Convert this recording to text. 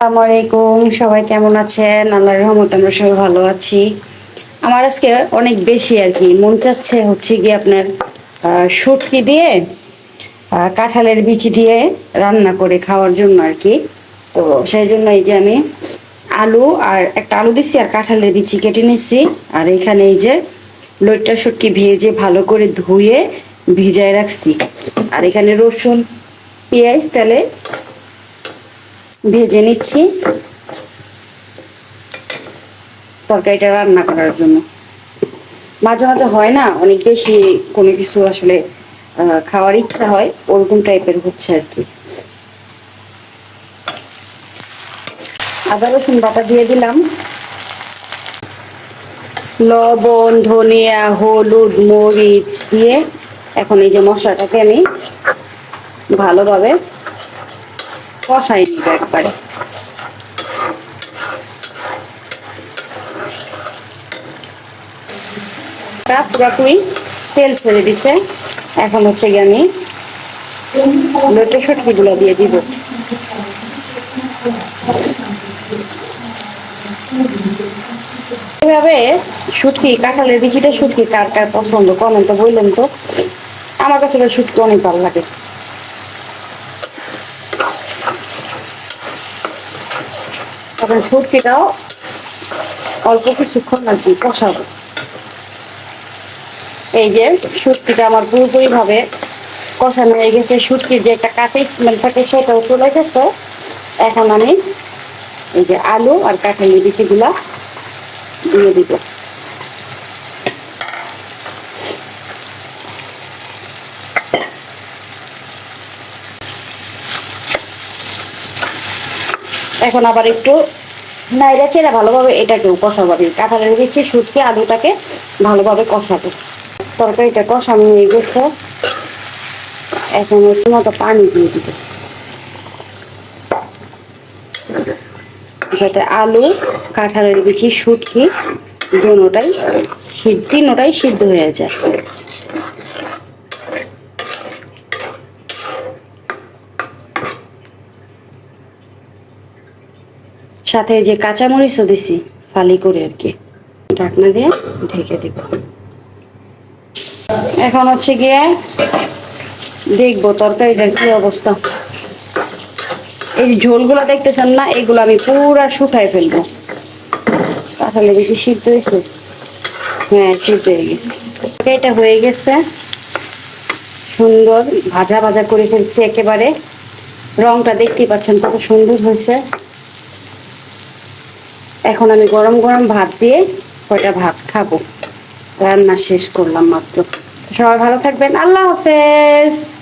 আলাইকুম সবাই কেমন আছেন? আল্লাহর রহমত আমরা সবাই ভালো আছি। আমার আজকে অনেক বেশি আর কি। মন চাচ্ছে হচ্ছে গিয়ে আপনার শুটকি দিয়ে কাঁঠালের বিচি দিয়ে রান্না করে খাওয়ার জন্য আর কি। তো সেই জন্য এই যে আমি আলু আর একটা আলু দিচ্ছি আর কাঁঠালের বিচি কেটে নিচ্ছি আর এখানে এই যে লইট্টা শুটকি ভেজে ভালো করে ধুয়ে ভিজায় রাখছি। আর এখানে রসুন, পেঁয়াজ, তেলে ভেজে নিচ্ছি। তরকারিটা রান্না করার জন্য। মাঝে মাঝে হয় না, অনেক বেশি কোনো কিছু আসলে খাওয়ার ইচ্ছা হয়, ওরকম টাইপের হচ্ছে আর কি। আদা, রসুন বাটা দিয়ে দিলাম। লবণ, ধনিয়া, হলুদ, মরিচ দিয়ে এখন এই যে মশলাটাকে আমি ভালোভাবে কষাই নিব একবারে। পুরাপুরি তেল ছেড়ে দিছে। এখন হচ্ছে গিয়ে আমি লোটে সটকিগুলো দিয়ে দিব। এভাবে শুটকি, কাঁঠালের বিচিটা শুটকি কার কার পছন্দ কমেন্টে বললেন তো। আমার কাছে শুটকি অনেক ভালো লাগে। তখন শুটকিটাও অল্প কিছুক্ষণ আর কি কষাবো। এই যে শুটকিটা আমার পুরোপুরি ভাবে কষানো হয়ে গেছে। শুটকির যে একটা কাঁচা স্মেল থাকে সেটাও চলে গেছে এখন আমি এই যে আলু আর কাঁঠালি বিচিগুলা দিয়ে দিব। এখন আবার একটু নাইরা চেরা ভালোভাবে এটাকেও কষাবো আমি। কাঁঠালের দিচ্ছি, শুটকি, আলুটাকে ভালোভাবে কষাবো। তরকারিটা কষানো হয়ে গেছে এখন হচ্ছে মতো পানি দিয়ে দিব। যাতে আলু কাঁঠালের বিচি শুটকি, দুটাই তিনোটাই সিদ্ধ হয়ে যায়। সাথে যে কাঁচামরিচও দিছি, ফালি করে আর কি। ঢাকনা দিয়ে ঢেকে দিব। এখন হচ্ছে গিয়ে দেখব তরকারিটার কি অবস্থা। এই ঝোলগুলো দেখতেছেন না, এগুলো আমি পুরা শুকাই ফেলব। তাহলে বেশি সিদ্ধ হয়েছে? হ্যাঁ সিদ্ধ হয়ে গেছে। এটা হয়ে গেছে সুন্দর ভাজা ভাজা করে ফেলছি একেবারে। রংটা দেখতেই পাচ্ছেন কত সুন্দর হয়েছে। এখন আমি গরম গরম ভাত দিয়ে কয়টা ভাত খাব? রান্না শেষ করলাম মাত্র। সবাই ভালো থাকবেন। আল্লাহ হাফেজ।